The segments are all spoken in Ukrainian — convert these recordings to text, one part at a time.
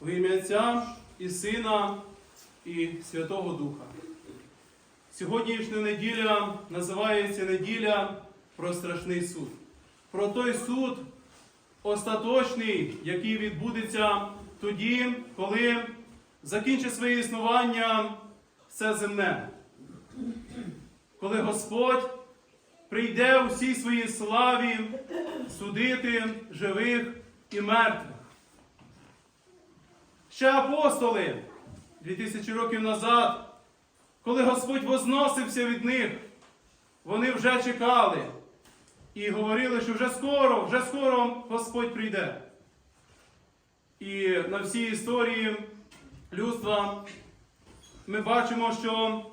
В ім'я Отця і Сина і Святого Духа. Сьогоднішня неділя називається неділя про страшний суд. Про той суд остаточний, який відбудеться тоді, коли закінчить своє існування все земне. Коли Господь прийде у всій своїй славі судити живих і мертвих. Ще апостоли 2000 років назад, коли Господь возносився від них, вони вже чекали і говорили, що вже скоро, вже скоро Господь прийде. І на всій історії людства ми бачимо, що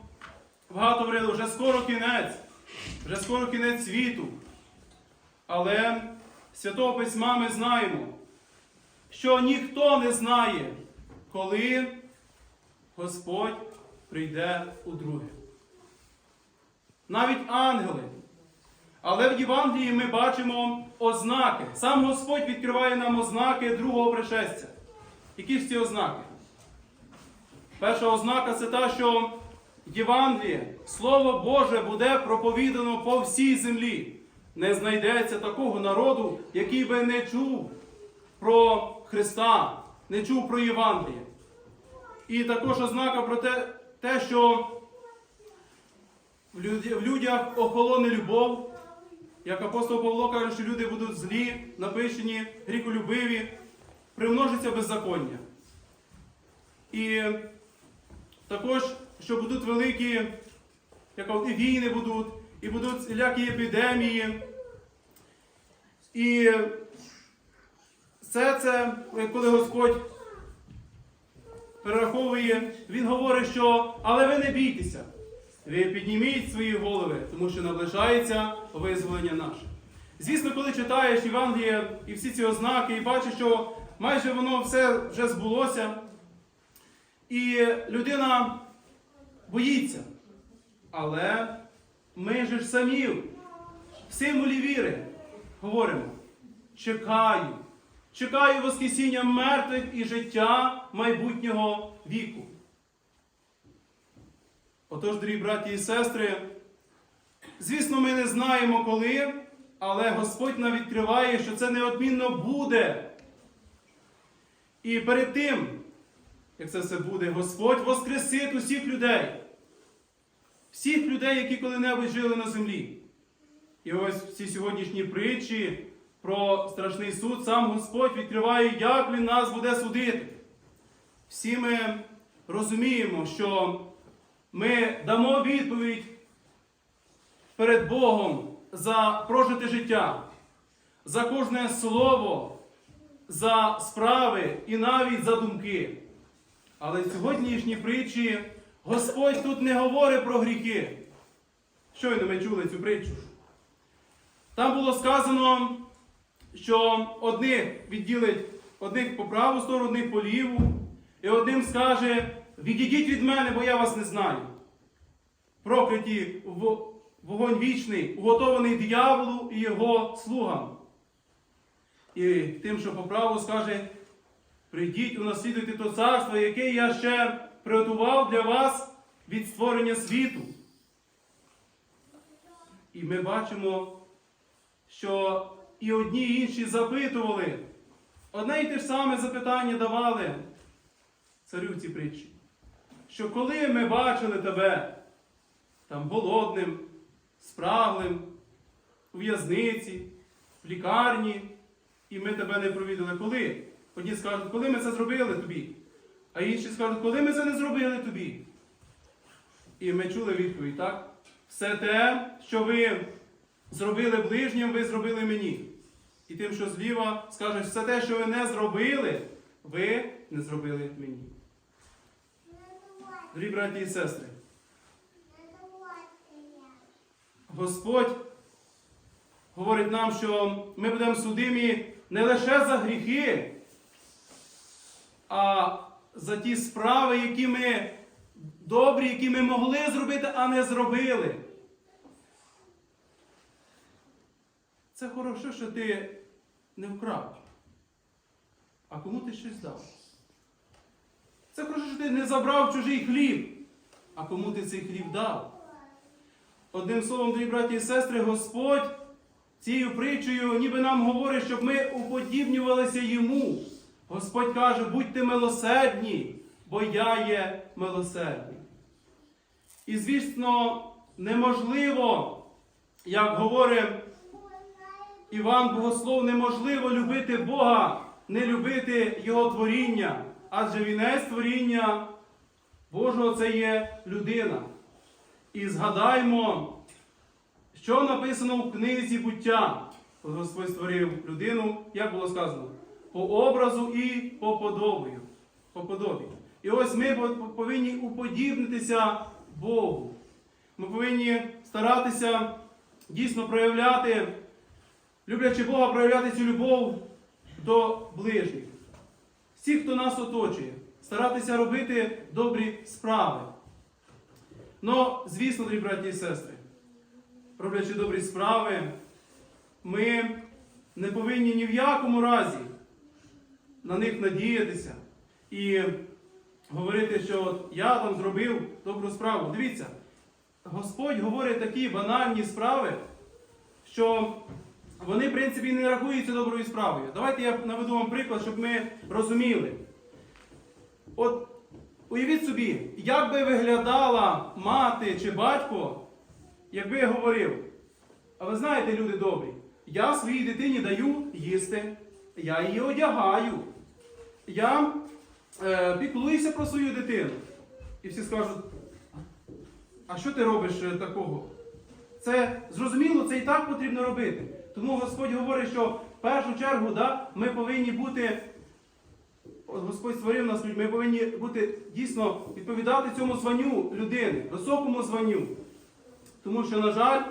багато говорили, вже скоро кінець, вже скоро кінець світу. Але Святого Письма ми знаємо, що ніхто не знає, коли Господь прийде удруге. Навіть ангели. Але в Євангелії ми бачимо ознаки. Сам Господь відкриває нам ознаки другого пришестя. Які ж ці ознаки? Перша ознака це та, що Євангеліє, Слово Боже буде проповідано по всій землі. Не знайдеться такого народу, який би не чув про Христа, не чув про Євангеліє. І також ознака про те, те що в люд- в людях охолоне любов. Як апостол Павло каже, що люди будуть злі, напищені, гріколюбиві, примножиться беззаконня. І також, що будуть великі, як і війни будуть, і будуть всілякі епідемії. І все це, коли Господь перераховує, Він говорить, що але ви не бійтеся. Ви підніміть свої голови, тому що наближається визволення наше. Звісно, коли читаєш Євангеліє і всі ці ознаки, і бачиш, що майже воно все вже збулося, і людина боїться. Але ми ж самі в символі віри говоримо: чекаю, чекаю Воскресіння мертвих і життя майбутнього віку. Отож, дорогі браті і сестри, звісно, ми не знаємо коли, але Господь нам відкриває, що це неодмінно буде. І перед тим, як це все буде, Господь воскресить усіх людей, всіх людей, які коли-небудь жили на землі. І ось в сьогоднішні притчі про страшний суд сам Господь відкриває, як Він нас буде судити. Всі ми розуміємо, що ми дамо відповідь перед Богом за прожите життя, за кожне слово, за справи і навіть за думки. Але в сьогоднішній притчі Господь тут не говорить про гріхи. Щойно ми чули цю притчу. Там було сказано, що одних відділить одних по праву сторону, одних по ліву, і одним скаже, відійдіть від мене, бо я вас не знаю. Прокляті в вогонь вічний, уготований дияволу і його слугам. І тим, що по праву скаже, прийдіть, унаслідуйте то царство, яке я ще приготував для вас від створення світу. І ми бачимо, що і одні і інші запитували, одне й те ж саме запитання давали царю в цій притчі. Що коли ми бачили тебе там голодним, спраглим, у в'язниці, в лікарні, і ми тебе не провідали, коли? Одні скажуть, коли ми це зробили тобі, а інші скажуть, коли ми це не зробили тобі. І ми чули відповідь, так? Все те, що ви зробили ближнім, ви зробили мені. І тим, що зліва, скажуть, все те, що ви не зробили, ви не зробили мені. Дорогі браті і сестри, Господь говорить нам, що ми будемо судимі не лише за гріхи, а за ті справи, які ми добрі, які ми могли зробити, а не зробили. Це хорошо, що ти не вкрав. А кому ти щось дав? Це про що ти не забрав чужий хліб. А кому ти цей хліб дав? Одним словом, дорогі браті і сестри, Господь цією притчею ніби нам говорить, щоб ми уподібнювалися йому. Господь каже, будьте милосердні, бо я є милосердний. І, звісно, неможливо, як Іван Богослов, неможливо любити Бога, не любити Його творіння, адже вінець творіння Божого це є людина. І згадаймо, що написано в книзі буття, коли Господь створив людину, як було сказано, по образу і по подобію. По подобі. І ось ми повинні уподібнитися Богу. Ми повинні старатися дійсно проявляти, люблячи Бога, проявляти цю любов до ближніх. Всіх, хто нас оточує, старатися робити добрі справи. Ну, звісно, дорогі браті і сестри, роблячи добрі справи, ми не повинні ні в якому разі на них надіятися і говорити, що от я там зробив добру справу. Дивіться, Господь говорить такі банальні справи, що вони, в принципі, не рахуються доброю справою. Давайте я наведу вам приклад, щоб ми розуміли. От уявіть собі, як би виглядала мати чи батько, якби я говорив, а ви знаєте, люди добрі, я своїй дитині даю їсти, я її одягаю, я е, піклуюся про свою дитину. І всі скажуть, а що ти робиш е, такого? Це зрозуміло, це і так потрібно робити. Тому Господь говорить, що в першу чергу да, ми повинні бути, Господь створив нас ми повинні бути дійсно відповідати цьому званню людини, високому званню. Тому що, на жаль,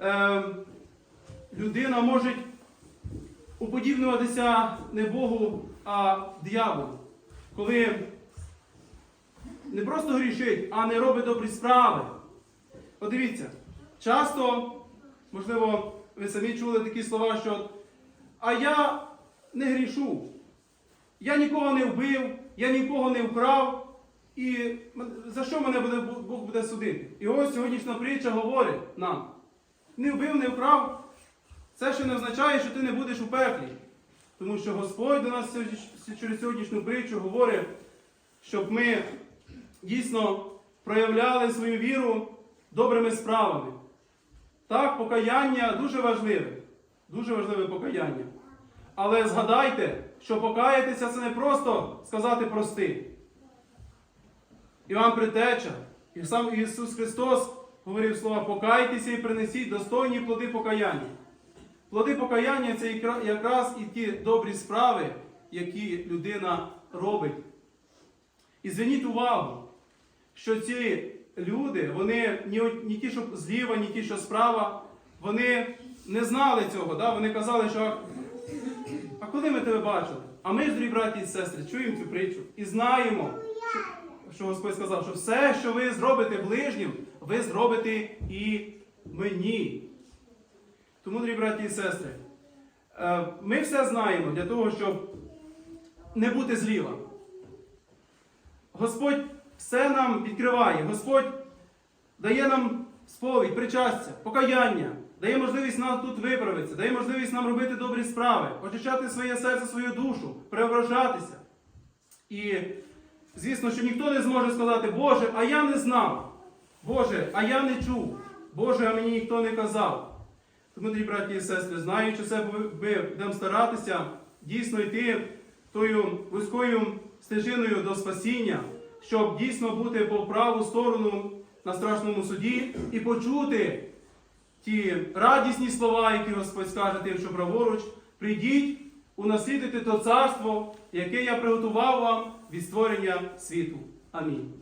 е, людина може уподібнюватися не Богу, а дияволу. Коли не просто грішить, а не робить добрі справи. Подивіться, часто, можливо, ви самі чули такі слова, що а я не грішу, я нікого не вбив, я нікого не вкрав, і за що мене буде, Бог буде судити? І ось сьогоднішня притча говорить нам: не вбив, не вкрав, це ще не означає, що ти не будеш у пеклі. Тому що Господь до нас через сьогоднішню притчу говорить, щоб ми дійсно проявляли свою віру добрими справами. Так, покаяння дуже важливе. Дуже важливе покаяння. Але згадайте, що покаятися це не просто сказати прости. Іван Притеча, і сам Ісус Христос говорив слова покайтеся і принесіть достойні плоди покаяння. Плоди покаяння це якраз і ті добрі справи, які людина робить. І зверніть увагу, що ці люди, вони ні ті, що зліва, ні ті, що справа, вони не знали цього. Да? Вони казали, що а коли ми тебе бачили? А ми ж, дорогі браті і сестри, чуємо цю притчу і знаємо, що, що Господь сказав, що все, що ви зробите ближнім, ви зробите і мені. Тому, дорогі браті і сестри, е, ми все знаємо для того, щоб не бути зліва. Господь все нам відкриває, Господь дає нам сповідь, причастя, покаяння, дає можливість нам тут виправитися, дає можливість нам робити добрі справи, очищати своє серце, свою душу, преображатися. І, звісно, що ніхто не зможе сказати, Боже, а я не знав. Боже, а я не чув. Боже, а мені ніхто не казав. Тому, дорогі браті і сестри, знаючи це, будемо старатися дійсно йти тою вузькою стежиною до спасіння, щоб дійсно бути по праву сторону на страшному суді і почути ті радісні слова, які Господь скаже тим, що праворуч, прийдіть унаслідуйте то царство, яке я приготував вам від створення світу. Амінь.